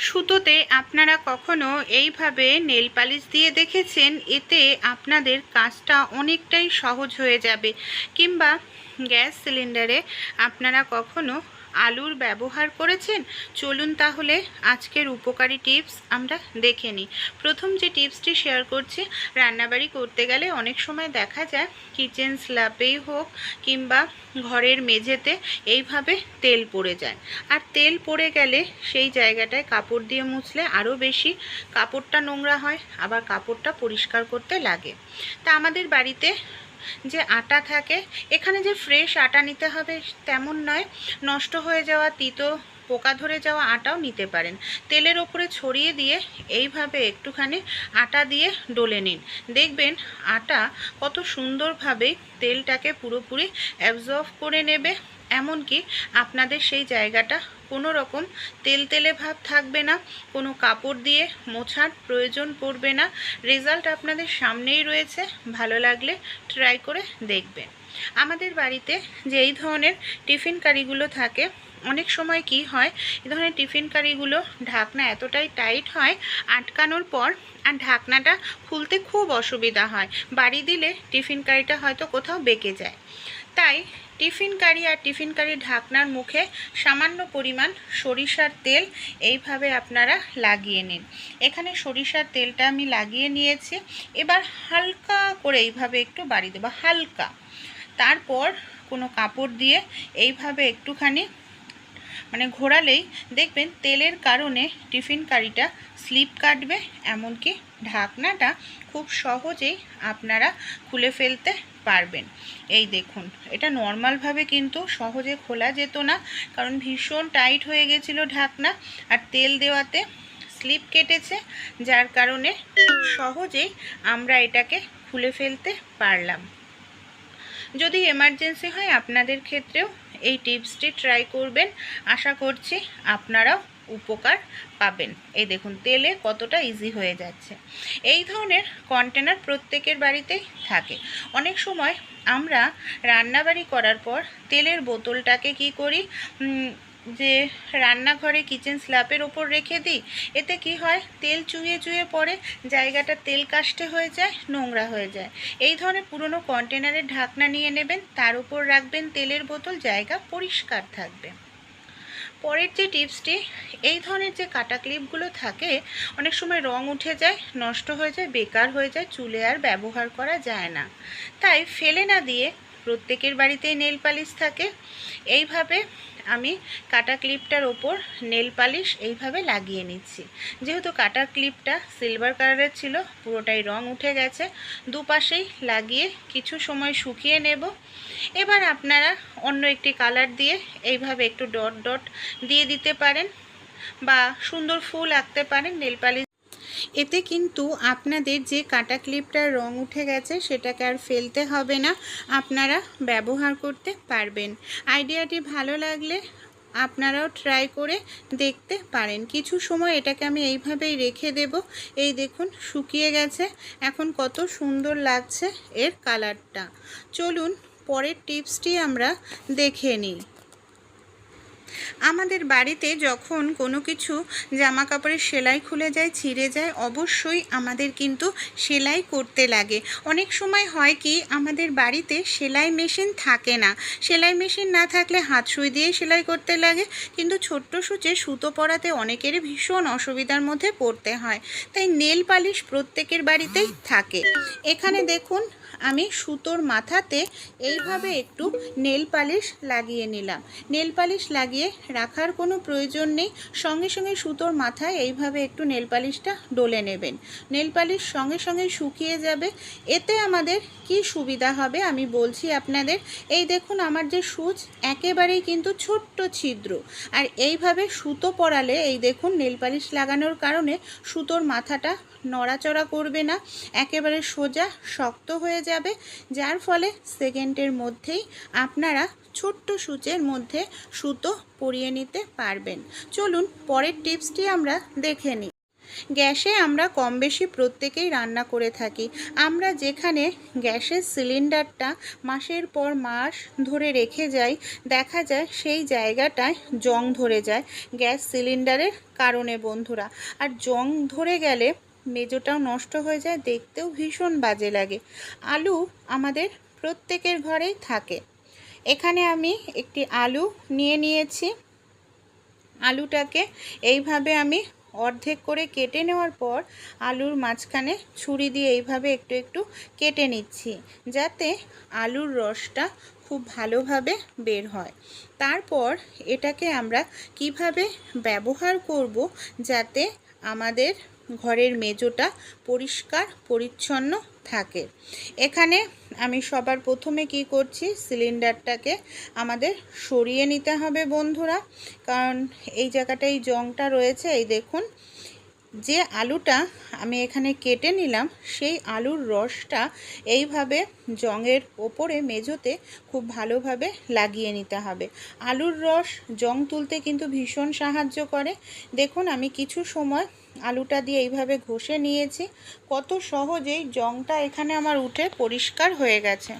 সুতোতে আপনারা কখনো এইভাবে নেল পালিশ দিয়ে দেখেছেন? এতে আপনাদের কাজটা অনেকটাই সহজ হয়ে যাবে। কিংবা গ্যাস সিলিন্ডারে আপনারা কখনো আলুর ব্যবহার করেছেন? চলুন তাহলে আজকের উপকারী টিপস আমরা দেখে নিই। প্রথম যে টিপসটি শেয়ার করছি, রান্নাবাড়ি করতে গেলে অনেক সময় দেখা যায়, কিচেন স্ল্যাপেই হোক কিংবা ঘরের মেঝেতে এইভাবে তেল পড়ে যায়। আর তেল পড়ে গেলে সেই জায়গাটায় কাপড় দিয়ে মুছলে আরও বেশি কাপড়টা নোংরা হয়, আবার কাপড়টা পরিষ্কার করতে লাগে। তা আমাদের বাড়িতে যে আটা থাকে, এখানে যে ফ্রেশ আটা নিতে হবে তেমন নয়, নষ্ট হয়ে যাওয়া তিতো, পোকা ধরে যাওয়া আটাও নিতে পারেন। তেলের ওপরে ছড়িয়ে দিয়ে এইভাবে একটুখানি আটা দিয়ে ডলে নিন। দেখবেন আটা কত সুন্দরভাবে তেলটাকে পুরোপুরি অ্যাবজর্ব করে নেবে, এমনকি আপনাদের সেই জায়গাটা কোনো রকম তেল তেলে ভাব থাকবে না, কোনো কাপড় দিয়ে মোছার প্রয়োজন পড়বে না। রেজাল্ট আপনাদের সামনেই রয়েছে, ভালো লাগলে ট্রাই করে দেখবেন। আমাদের বাড়িতে যে এই ধরনের টিফিন কারিগুলো থাকে, অনেক সময় কি হয়, এই ধরনের টিফিন কারিগুলো ঢাকনা এতটাই টাইট হয়, আটকানোর পর আর ঢাকনাটা খুলতে খুব অসুবিধা হয়। বাড়ি দিলে টিফিন কারিটা হয়তো কোথাও বেঁকে যায়। তাই টিফিন কারি আর টিফিন কারির ঢাকনার মুখে সামান্য পরিমাণ সরিষার তেল এইভাবে আপনারা লাগিয়ে নিন। এখানে সরিষার তেলটা আমি লাগিয়ে নিয়েছি। এবার হালকা করে এইভাবে একটু বাড়ি দেবো, হালকা। তারপর কোনো কাপড় দিয়ে এইভাবে একটুখানি মানে ঘোরালেই দেখবেন তেলের কারণে টিফিন কারিটা স্লিপ কাটবে, এমনকি ঢাকনাটা খুব সহজেই আপনারা খুলে ফেলতে পারবেন। এই দেখুন, এটা নর্মালভাবে কিন্তু সহজে খোলা যেত না, কারণ ভীষণ টাইট হয়ে গেছিল ঢাকনা, আর তেল দেওয়াতে স্লিপ কেটেছে, যার কারণে সহজেই আমরা এটাকে খুলে ফেলতে পারলাম। যদি এমার্জেন্সি হয়, আপনাদের ক্ষেত্রেও এই টিপসটি ট্রাই করবেন। আশা করছি আপনারাও উপকার পাবেন। এই দেখুন, তেলে কতটা ইজি হয়ে যাচ্ছে। এই ধরনের কন্টেনার প্রত্যেকের বাড়িতেই থাকে। অনেক সময় আমরা রান্নাবাড়ি করার পর তেলের বোতলটাকে কি করি? যে রান্নাঘরে কিচেন স্ল্যাপের ওপর রেখে দিই, এতে কি হয়? তেল চুইয়ে চুইয়ে পড়ে, জায়গাটা তেল কাস্টে হয়ে যায়, নোংরা হয়ে যায়। এই ধরনের পুরনো কন্টেনারের ঢাকনা নিয়ে নেবেন, তার উপর রাখবেন তেলের বোতল, জায়গা পরিষ্কার থাকবে। পরের যে টিপসটি, এই ধরনের যে কাটা ক্লিপগুলো থাকে, অনেক সময় রং উঠে যায়, নষ্ট হয়ে যায়, বেকার হয়ে যায়, চুলে আর ব্যবহার করা যায় না। তাই ফেলে না দিয়ে প্রত্যেকের বাড়িতেই নেল পালিশ থাকে। এইভাবে আমি কাটা ক্লিপটার ওপর নেল পালিশ এইভাবে লাগিয়ে নিচ্ছি। যেহেতু কাটা ক্লিপটা সিলভার কালারের ছিল, পুরোটাই রং উঠে গেছে, দুপাশেই লাগিয়ে কিছু সময় শুকিয়ে নেব। এবার আপনারা অন্য একটি কালার দিয়ে এইভাবে একটু ডট ডট দিয়ে দিতে পারেন বা সুন্দর ফুল আঁকতে পারেন নেল পালিশ এতে কিন্তু আপনাদের যে কাটা ক্লিপটার রং উঠে গেছে, সেটাকে আর ফেলতে হবে না। আপনারা ব্যবহার করতে পারবেন। আইডিয়াটি ভালো লাগলে আপনারাও ট্রাই করে দেখতে পারেন। কিছু সময় এটাকে আমি এইভাবেই রেখে দেব। এই দেখুন, শুকিয়ে গেছে। এখন কত সুন্দর লাগছে এর কালারটা। চলুন, পরের টিপসটি আমরা দেখে নিই। আমাদের বাড়িতে যখন কোনো কিছু জামা কাপড়ের সেলাই খুলে যায়, ছিঁড়ে যায়, অবশ্যই আমাদের কিন্তু সেলাই করতে লাগে। অনেক সময় হয় কি, আমাদের বাড়িতে সেলাই মেশিন থাকে না। সেলাই মেশিন না থাকলে হাত সুই দিয়ে সেলাই করতে লাগে। কিন্তু ছোট্ট সূচে সুতো পরাতে অনেকেরই ভীষণ অসুবিধার মধ্যে পড়তে হয়। তাই নেল পালিশ প্রত্যেকের বাড়িতেই থাকে। এখানে দেখুন আমি সুতোর মাথাতে এইভাবে একটু নেল পালিশ লাগিয়ে নিলাম। নেল পালিশ লাগিয়ে রাখার কোনো প্রয়োজন নেই। সঙ্গে সঙ্গে সুতোর মাথায় এইভাবে একটু নেল পালিশটা ডলে নেবেন। নেল পালিশ সঙ্গে সঙ্গে শুকিয়ে যাবে। এতে আমাদের কি সুবিধা হবে আমি বলছি আপনাদের। এই দেখুন আমার যে সুচ একেবারেই কিন্তু ছোট্ট ছিদ্র। আর এইভাবে সুতো পরালে এই দেখুন নেল পালিশ লাগানোর কারণে সুতোর মাথাটা নড়াচড়া করবে না। একেবারে সোজা শক্ত হয়ে যাবে, যার ফলে সেকেন্ডের মধ্যেই আপনারা ছোট্ট সূচের মধ্যে সুতো পরিয়ে নিতে পারবেন। চলুন পরের টিপসটি আমরা দেখে নিই। গ্যাসে আমরা কম বেশি প্রত্যেকেই রান্না করে থাকি। আমরা যেখানে গ্যাসের সিলিন্ডারটা মাসের পর মাস ধরে রেখে যাই, দেখা যায় সেই জায়গাটায় জং ধরে যায় গ্যাস সিলিন্ডারের কারণে, বন্ধুরা। আর জং ধরে গেলে মেজোটাও নষ্ট হয়ে যায়, দেখতেও ভীষণ বাজে লাগে। আলু আমাদের প্রত্যেকের ঘরেই থাকে। এখানে আমি একটি আলু নিয়ে নিয়েছি। আলুটাকে এইভাবে আমি অর্ধেক করে কেটে নেওয়ার পর আলুর মাঝখানে ছুরি দিয়ে এইভাবে একটু একটু কেটে নিচ্ছি, যাতে আলুর রসটা খুব ভালোভাবে বের হয়। তারপর এটাকে আমরা কীভাবে ব্যবহার করব যাতে আমাদের ঘরের মেজোটা পরিষ্কার, পরিচ্ছন্ন থাকে। এখানে আমি সবার প্রথমে কি করছি, সিলিন্ডারটাকে আমাদের সরিয়ে নিতে হবে বন্ধুরা। কারণ এই জায়গাটায় জংটা রয়েছে, এই দেখুন যে আলুটা আমি এখানে কেটে নিলাম, সেই আলুর রসটা এইভাবে জংয়ের ওপরে মেজোতে খুব ভালোভাবে লাগিয়ে নিতে হবে। আলুর রস জং তুলতে কিন্তু ভীষণ সাহায্য করে। দেখুন, আমি কিছু সময় আলুটা দিয়ে এইভাবে ঘষে নিয়েছি। কত সহজেই জংটা এখানে আমার উঠে পরিষ্কার হয়ে গেছে।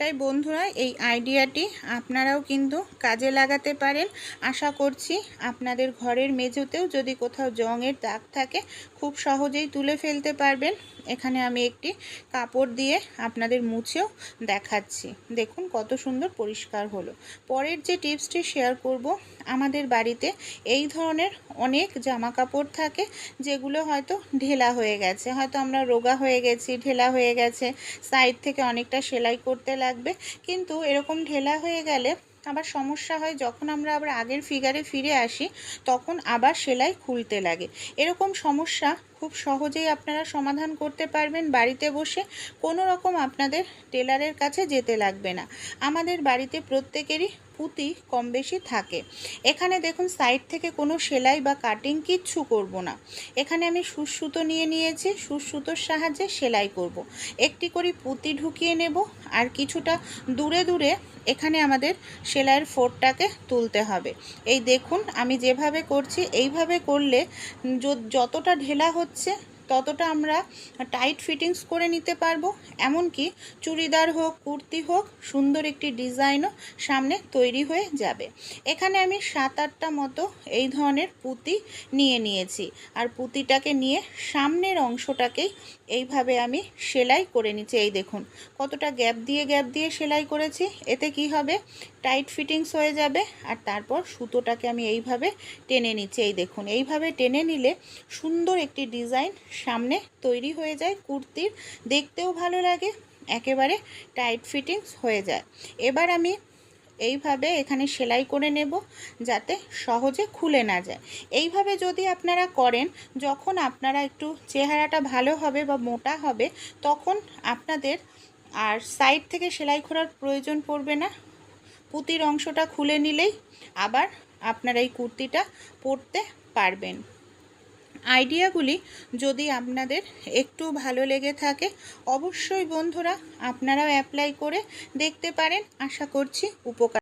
তাই বন্ধুরা, এই আইডিয়াটি আপনারাও কিন্তু কাজে লাগাতে পারেন। আশা করছি আপনাদের ঘরের মেঝেতেও যদি কোথাও জংয়ের দাগ থাকে খুব সহজেই তুলে ফেলতে পারবেন। এখানে আমি একটি কাপড় দিয়ে আপনাদের মুছেও দেখাচ্ছি। দেখুন কত সুন্দর পরিষ্কার হলো। পরের যে টিপসটি শেয়ার করব, আমাদের বাড়িতে এই ধরনের অনেক জামা কাপড় থাকে, যেগুলো হয়তো ঢেলা হয়ে গেছে। হয়তো আমরা রোগা হয়ে গেছি, ঢেলা হয়ে গেছে, সাইড থেকে অনেকটা সেলাই করতে লাগবে। কিন্তু এরকম ঢেলা হয়ে গেলে আবার সমস্যা হয় যখন আমরা আবার আগের ফিগারে ফিরে আসি, তখন আবার সেলাই খুলতে লাগে। এরকম সমস্যা খুব সহজেই আপনারা সমাধান করতে পারবেন বাড়িতে বসে। কোনো রকম আপনাদের টেলারের কাছে যেতে লাগবে না। আমাদের বাড়িতে প্রত্যেকেরই পুঁতি কম বেশি থাকে। এখানে দেখুন সাইড থেকে কোনো সেলাই বা কাটিং কিচ্ছু করব না। এখানে আমি সুসুতো নিয়ে নিয়েছি, সুসুতোর সাহায্যে সেলাই করব। একটি করে পুঁতি ঢুকিয়ে নেব আর কিছুটা দূরে দূরে এখানে আমাদের সেলাইয়ের ফোরটাকে তুলতে হবে। এই দেখুন, আমি যেভাবে করছি, এইভাবে করলে যতটা ঢেলা হচ্ছে ততটা আমরা টাইট ফিটিংস করে নিতে পারব। এমনকি চুড়িদার হোক, কুর্তি হোক, সুন্দর একটি ডিজাইনও সামনে তৈরি হয়ে যাবে। এখানে আমি সাত আটটা মতো এই ধরনের পুঁতি নিয়ে নিয়েছি। আর পুঁতিটাকে নিয়ে সামনের অংশটাকেই এইভাবে আমি সেলাই করে নিচ্ছি। এই দেখুন, কতটা গ্যাপ দিয়ে গ্যাপ দিয়ে সেলাই করেছি। এতে কি হবে? টাইট ফিটিংস হয়ে যাবে। আর তারপর সুতোটাকে আমি এইভাবে টেনে নিচ্ছি। এই দেখুন, এইভাবে টেনে নিলে সুন্দর একটি ডিজাইন সামনে তৈরি হয়ে যায় কুর্তির। দেখতেও ভালো লাগে, একেবারে টাইট ফিটিংস হয়ে যায়। এবার আমি এইভাবে এখানে সেলাই করে নেব যাতে সহজে খুলে না যায়। এইভাবে যদি আপনারা করেন, যখন আপনারা একটু চেহারাটা ভালো হবে বা মোটা হবে, তখন আপনাদের আর সাইড থেকে সেলাই করার প্রয়োজন পড়বে না। পুঁতির অংশটা খুলে নিলেই আবার আপনারা এই কুর্তিটা পরতে পারবেন। আইডিয়াগুলি যদি আপনাদের একটু ভালো লেগে থাকে, অবশ্যই বন্ধুরা আপনারাও অ্যাপ্লাই করে দেখতে পারেন। আশা করছি উপকার